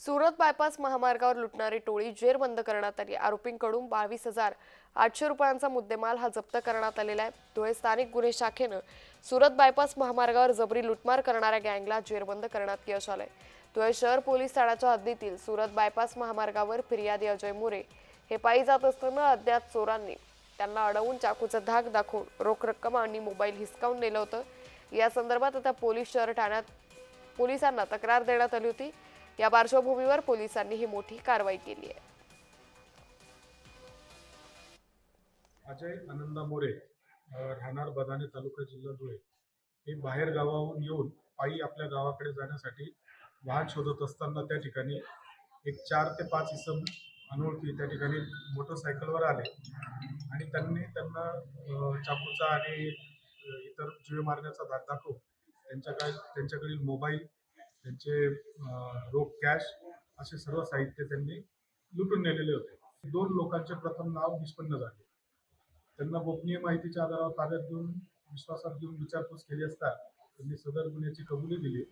Surat bypass महामार्गावर लुटणारी टोळी जेरबंद करण्यात आली. आरोपींकडून बावीस हजार आठशे रुपयांचा मुद्देमाल हा जप्त करण्यात आलेला आहे. धुळे स्थानिक गुन्हे शाखेनं सुरत बायपास महामार्गावर जबरी लुटमार करणाऱ्या गँगला जेरबंद करण्यात यश आलंय. धुळे शहर पोलीस ठाण्याच्या हद्दीतील सुरत बायपास महामार्गावर फिर्यादी अजय मोरे हे पायी जात असताना अज्ञात चोरांनी त्यांना अडवून चाकूचा धाक दाखवून रोख रक्कम आणि मोबाईल हिसकावून नेलं होतं. या संदर्भात आता पोलीस शहर ठाण्यात पोलिसांना तक्रार देण्यात आली होती. या पार्श्वभूमीवर पोलिसांनी ही मोठी कारवाई केली आहे. अजय आनंदा मोरे राहणार बदाने तालुका जिल्हा धुळे. हे बाहेर गावाहून येऊन पायी आपल्या गावाकडे जाण्यासाठी वाहन शोधत असताना त्या ठिकाणी एक चार ते पाच इसम अनोळखी त्या ठिकाणी मोटरसायकलवर आले. आणि त्यांनी त्यांना चाकूचा आणि इतर जीवे मारण्याचा धाक दाखवून त्यांच्याकडे त्यांच्याकडील मोबाईल त्यांचे रोख कॅश असे सर्व साहित्य त्यांनी लुटून नेलेले होते. दोन लोकांचे प्रथम नाव निष्पन्न झाले. त्यांना गोपनीय माहितीच्या आधारावर ताब्यात घेऊन विश्वासात घेऊन विचारपूस केली असता त्यांनी सदर गुन्ह्याची कबुली दिली.